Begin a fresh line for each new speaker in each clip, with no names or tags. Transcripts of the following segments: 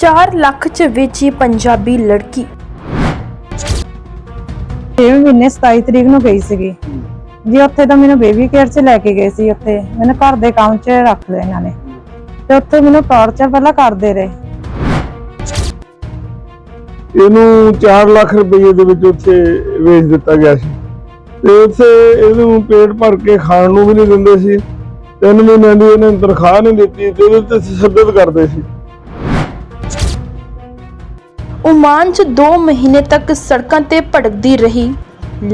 4 ਲੱਖ ਚ ਵੇਚੀ ਪੰਜਾਬੀ ਲੜਕੀ।
6 ਮਹੀਨੇ 27 ਤਰੀਕ ਨੂੰ ਗਈ ਸੀਗੀ। ਜੀ ਉੱਥੇ ਤਾਂ ਮੈਨੂੰ ਬੇਬੀ ਕੇਅਰ 'ਚ ਲੈ ਕੇ ਗਏ ਸੀ ਉੱਥੇ। ਮੈਨੂੰ ਘਰ ਦੇ ਕੰਮ 'ਚ ਰੱਖ ਲਿਆ ਇਹਨਾਂ ਨੇ। ਤੇ ਉੱਥੇ ਮੈਨੂੰ ਟੌਰਚਰ ਪਹਿਲਾਂ ਕਰਦੇ ਰਹੇ।
ਇਹਨੂੰ 4 ਲੱਖ ਰੁਪਏ ਦੇ ਵਿੱਚ ਉੱਥੇ ਵੇਚ ਦਿੱਤਾ ਗਿਆ ਸੀ। ਤੇ ਉੱਥੇ ਇਹਨੂੰ ਪੇਟ ਭਰ ਕੇ ਖਾਣ ਨੂੰ ਵੀ ਨਹੀਂ ਦਿੰਦੇ ਸੀ। ਤਿੰਨ ਮਹੀਨਿਆਂ ਦੀ ਇਹਨੇ ਤਨਖਾਹ ਨਹੀਂ ਦਿੱਤੀ ਤੇ ਇਹਦੇ ਤੇ ਤਸ਼ੱਦਦ ਕਰਦੇ ਸੀ।
ਉਮਾਨ ਚ 2 ਮਹੀਨੇ ਤੱਕ ਸੜਕਾਂ ਤੇ ਭਟਕਦੀ ਰਹੀ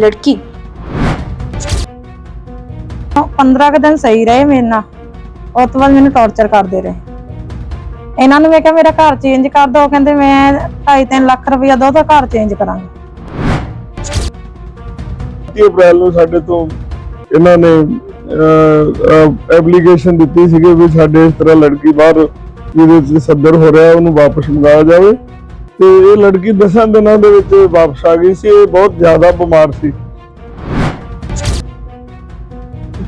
ਲੜਕੀ।
ਉਹ 15 ਕੁ ਦਿਨ ਸਹੀ ਰਹੇ ਮੇਰੇ ਨਾਲ। ਉਸ ਤੋਂ ਬਾਅਦ ਮੈਨੂੰ ਟੌਰਚਰ ਕਰਦੇ ਰਹੇ। ਇਹਨਾਂ ਨੂੰ ਮੈਂ ਕਿਹਾ ਮੇਰਾ ਘਰ ਚੇਂਜ ਕਰ ਦਿਓ ਕਹਿੰਦੇ ਮੈਂ 2.5 ਲੱਖ ਰੁਪਇਆ ਦੋ ਤਾਂ ਘਰ ਚੇਂਜ ਕਰਾਂਗੇ।
30 ਅਪ੍ਰੈਲ ਨੂੰ ਸਾਡੇ ਤੋਂ ਇਹਨਾਂ ਨੇ ਐਪਲੀਕੇਸ਼ਨ ਦਿੱਤੀ ਸੀਗੀ ਵੀ ਸਾਡੇ ਇਸ ਤਰ੍ਹਾਂ ਲੜਕੀ ਬਾਹਰ ਜਿਹਦੇ ਚ ਸੱਦਰ ਹੋ ਰਿਹਾ ਉਹਨੂੰ ਵਾਪਸ ਮੰਗਾਇਆ ਜਾਵੇ। ਤੇ ਇਹ ਲੜਕੀ 10 ਦਿਨਾਂ ਦੇ ਵਿੱਚ ਵਾਪਸ ਆ ਗਈ ਸੀ ਇਹ ਬਹੁਤ ਜ਼ਿਆਦਾ ਬਿਮਾਰ ਸੀ।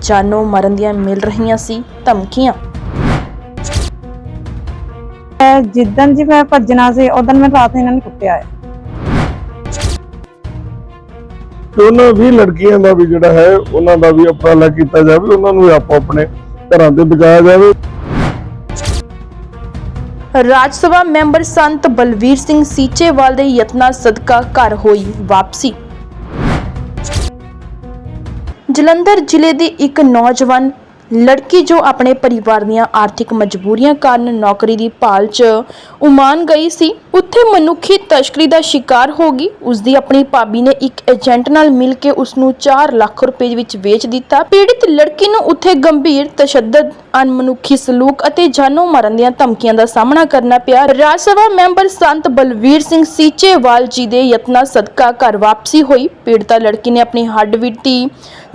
ਜਾਨੋਂ ਮਰਨ ਦੀਆਂ ਮਿਲ ਰਹੀਆਂ ਸੀ ਧਮਕੀਆਂ।
ਮੈਂ ਜਿੱਦਣ ਜੀ ਮੈਂ ਭੱਜਣਾ ਸੀ ਉਦੋਂ ਮੈਂ ਰਾਤ ਨੂੰ ਇਹਨਾਂ ਨੇ ਕੁੱਟਿਆ ਹੈ।
ਤੇ ਉਹਨਾਂ 20 ਲੜਕੀਆਂ ਦਾ ਵੀ ਜਿਹੜਾ ਹੈ ਉਹਨਾਂ ਦਾ ਵੀ ਉਪਰਾਲਾ ਕੀਤਾ ਜਾਵੇ ਉਹਨਾਂ ਨੂੰ ਵੀ ਆਪੋ ਆਪਣੇ ਘਰਾਂ ਤੇ ਬਚਾਇਆ ਜਾਵੇ।
ਰਾਜ ਸਭਾ ਮੈਂਬਰ ਸੰਤ ਬਲਵੀਰ ਸਿੰਘ ਸੀਚੇਵਾਲ ਦੇ ਯਤਨਾਂ ਸਦਕਾ ਘਰ ਹੋਈ ਵਾਪਸੀ। ਜਲੰਧਰ ਜ਼ਿਲ੍ਹੇ ਦੀ ਇੱਕ ਨੌਜਵਾਨ, ਲੜਕੀ ਜੋ ਆਪਣੇ ਪਰਿਵਾਰ ਦੀਆਂ ਆਰਥਿਕ ਮਜਬੂਰੀਆਂ ਕਾਰਨ ਨੌਕਰੀ ਦੀ ਭਾਲ 'ਚ ਉਮਾਨ ਗਈ ਸੀ ਉੱਥੇ ਮਨੁੱਖੀ ਤਸਕਰੀ ਦਾ ਸ਼ਿਕਾਰ ਹੋ ਗਈ। ਉਸ ਦੀ ਆਪਣੀ ਭਾਬੀ ਨੇ ਇੱਕ ਏਜੰਟ ਨਾਲ ਮਿਲ ਕੇ ਉਸ ਨੂੰ 4 ਲੱਖ ਰੁਪਏ ਵਿੱਚ ਵੇਚ ਦਿੱਤਾ। ਪੀੜਿਤ ਲੜਕੀ ਨੂੰ ਉੱਥੇ ਗੰਭੀਰ ਤਸ਼ੱਦਦ ਅਨਮਨੁੱਖੀ ਸਲੂਕ ਅਤੇ ਜਾਨੋਂ ਮਾਰਨ ਦੀਆਂ ਧਮਕੀਆਂ ਦਾ ਸਾਹਮਣਾ ਕਰਨਾ ਪਿਆ। ਰਾਜ ਸਭਾ ਮੈਂਬਰ ਸੰਤ ਬਲਵੀਰ ਸਿੰਘ ਸੀਚੇਵਾਲ ਜੀ ਦੇ ਯਤਨਾਂ ਸਦਕਾ ਘਰ ਵਾਪਸੀ ਹੋਈ। ਪੀੜਤਾ ਲੜਕੀ ਨੇ ਆਪਣੀ ਹੱਡ ਬੀਤੀ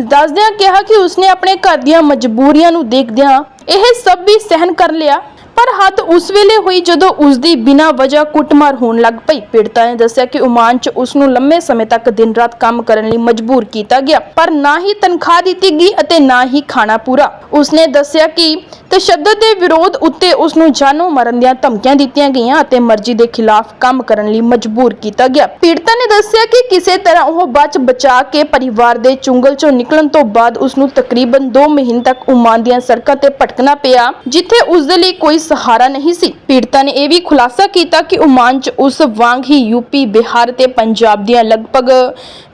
ਦੱਸਦਿਆਂ ਕਿਹਾ ਕਿ ਉਸਨੇ ਆਪਣੇ ਘਰ ਦੀਆਂ ਮਜਬੂਰੀਆਂ ਨੂੰ ਦੇਖਦਿਆਂ ਇਹ ਸਭ ਵੀ ਸਹਿਨ ਕਰ ਲਿਆ। ਪਰ ਹੱਦ ਉਸ ਵੇਲੇ ਹੋਈ ਜਦੋਂ ਉਸ ਦੀ ਬਿਨਾਂ ਵਜ੍ਹਾ ਕੁੱਟਮਾਰ ਹੋਣ ਲੱਗ ਪਈ। ਪੀੜਤਾ ਨੇ ਦੱਸਿਆ ਕਿ ਉਮਾਨ 'ਚ ਉਸ ਨੂੰ ਲੰਮੇ ਸਮੇਂ ਤੱਕ ਦਿਨ ਰਾਤ ਕੰਮ ਕਰਨ ਲਈ ਮਜਬੂਰ ਕੀਤਾ ਗਿਆ, ਪਰ ਨਾ ਹੀ ਤਨਖਾਹ ਦਿੱਤੀ ਗਈ ਅਤੇ ਨਾ ਹੀ ਖਾਣਾ ਪੂਰਾ। ਉਸਨੇ ਦੱਸਿਆ ਕਿ ਤਸ਼ੱਦਦ ਦੇ ਵਿਰੋਧ ਉੱਤੇ ਉਸ ਨੂੰ ਜਾਨੋਂ ਮਰਨ ਦੀਆਂ ਧਮਕੀਆਂ ਦਿੱਤੀਆਂ ਗਈਆਂ ਅਤੇ ਮਰਜ਼ੀ ਦੇ ਖਿਲਾਫ ਕੰਮ ਕਰਨ ਲਈ ਮਜਬੂਰ ਕੀਤਾ ਗਿਆ। ਪੀੜਤਾ ਨੇ ਦੱਸਿਆ ਕਿ ਕਿਸੇ ਤਰ੍ਹਾਂ ਉਹ ਬਚ ਬਚਾ ਕੇ ਪਰਿਵਾਰ ਦੇ ਚੁੰਗਲ ਚੋਂ ਨਿਕਲਣ ਤੋਂ ਬਾਅਦ ਉਸ ਨੂੰ ਤਕਰੀਬਨ 2 ਮਹੀਨੇ ਤੱਕ ਓਮਾਨ ਦੀਆਂ ਸੜਕਾਂ ਤੇ ਭਟਕਣਾ ਪਿਆ, ਜਿੱਥੇ ਉਸ ਦੇ ਲਈ ਕੋਈ ਸਹਾਰਾ ਨਹੀਂ ਸੀ। ਪੀੜਤਾ ਨੇ ਇਹ ਵੀ ਖੁਲਾਸਾ ਕੀਤਾ ਕਿ ਉਮਾਨ 'ਚ ਉਸ ਵਾਂਗ ਹੀ ਯੂਪੀ ਬਿਹਾਰ ਤੇ ਪੰਜਾਬ ਦੀਆਂ ਲਗਭਗ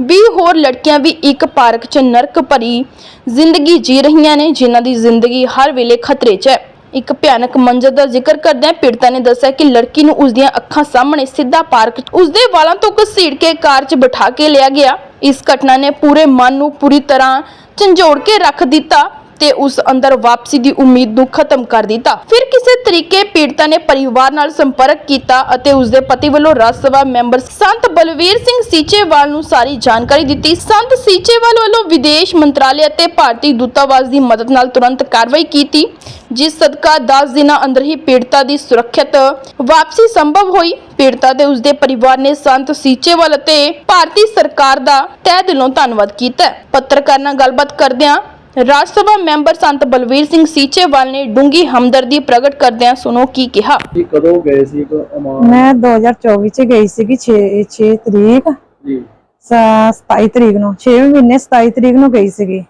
20 ਹੋਰ ਲੜਕੀਆਂ ਵੀ ਇੱਕ ਪਾਰਕ 'ਚ ਨਰਕ ਭਰੀ ਜ਼ਿੰਦਗੀ ਜੀ ਰਹੀਆਂ ਨੇ, ਜਿਨ੍ਹਾਂ ਦੀ ਜ਼ਿੰਦਗੀ ਹਰ ਵੇਲੇ ਖਤਰੇ 'ਚ ਹੈ। ਇੱਕ ਭਿਆਨਕ ਮੰਜ਼ਰ ਦਾ ਜ਼ਿਕਰ ਕਰਦਿਆਂ ਪੀੜਤਾ ਨੇ ਦੱਸਿਆ ਕਿ ਲੜਕੀ ਨੂੰ ਉਸ ਦੀਆਂ ਅੱਖਾਂ ਸਾਹਮਣੇ ਸਿੱਧਾ ਪਾਰਕ ਉਸਦੇ ਉਸ ਵਾਲਾਂ ਤੋਂ ਘਸੀੜ ਕੇ ਕਾਰ 'ਚ ਬਿਠਾ ਕੇ ਲਿਆ ਗਿਆ। ਇਸ ਘਟਨਾ ਨੇ ਪੂਰੇ ਮਨ ਨੂੰ ਪੂਰੀ ਤਰ੍ਹਾਂ ਝੰਜੋੜ ਕੇ ਰੱਖ ਦਿੱਤਾ। ਤੇ ਉਸ ਅੰਦਰ ਵਾਪਸੀ ਦੀ ਉਮੀਦ ਨੂੰ ਖਤਮ ਕਰ ਦਿੱਤਾ। ਫਿਰ ਕਿਸੇ ਤਰੀਕੇ ਪੀੜਤਾ ਨੇ ਪਰਿਵਾਰ ਨਾਲ ਸੰਪਰਕ ਕੀਤਾ ਅਤੇ ਉਸ ਦੇ ਪਤੀ ਵੱਲੋਂ ਰਾਜ ਸਭਾ ਮੈਂਬਰ ਸੰਤ ਬਲਵੀਰ ਸਿੰਘ ਸੀਚੇਵਾਲ ਨੂੰ ਸਾਰੀ ਜਾਣਕਾਰੀ ਦਿੱਤੀ। ਸੰਤ ਸੀਚੇਵਾਲ ਵੱਲੋਂ ਵਿਦੇਸ਼ ਮੰਤਰਾਲੇ ਅਤੇ ਭਾਰਤੀ ਦੂਤਾਵਾਸ ਦੀ ਮਦਦ ਨਾਲ ਤੁਰੰਤ ਕਾਰਵਾਈ ਕੀਤੀ, ਜਿਸ ਸਦਕਾ 10 ਦਿਨਾਂ ਅੰਦਰ ਹੀ ਪੀੜਤਾ ਦੀ ਸੁਰੱਖਿਅਤ ਵਾਪਸੀ ਸੰਭਵ ਹੋਈ। ਪੀੜਤਾ ਤੇ ਉਸਦੇ ਪਰਿਵਾਰ ਨੇ ਸੰਤ ਸੀਚੇਵਾਲ ਅਤੇ ਭਾਰਤੀ ਸਰਕਾਰ ਦਾ ਤਹਿ ਦਿਲੋਂ ਧੰਨਵਾਦ ਕੀਤਾ। ਪੱਤਰਕਾਰ ਨਾਲ ਗੱਲਬਾਤ ਕਰਦਿਆਂ ਰਾਜ ਸਭਾ ਮੈਂਬਰ ਸੰਤ ਬਲਵੀਰ ਸਿੰਘ ਸੀਚੇਵਾਲ ਨੇ ਡੂੰਗੀ ਹਮਦਰਦੀ ਪ੍ਰਗਟ ਕਰਦਿਆਂ ਸੁਣੋ ਕੀ ਕਿਹਾ।
ਜੀ ਕਦੋਂ ਗਏ ਸੀ ਇੱਕ ਅਮਾਨ?
ਮੈਂ 2024 ਚ ਗਈ ਸੀਗੀ 6 6 ਤਰੀਕ।
ਜੀ।
ਸ- 27 ਤਰੀਕ ਨੂੰ 6 ਮਹੀਨੇ 27 ਤਰੀਕ ਨੂੰ ਗਈ ਸੀਗੀ।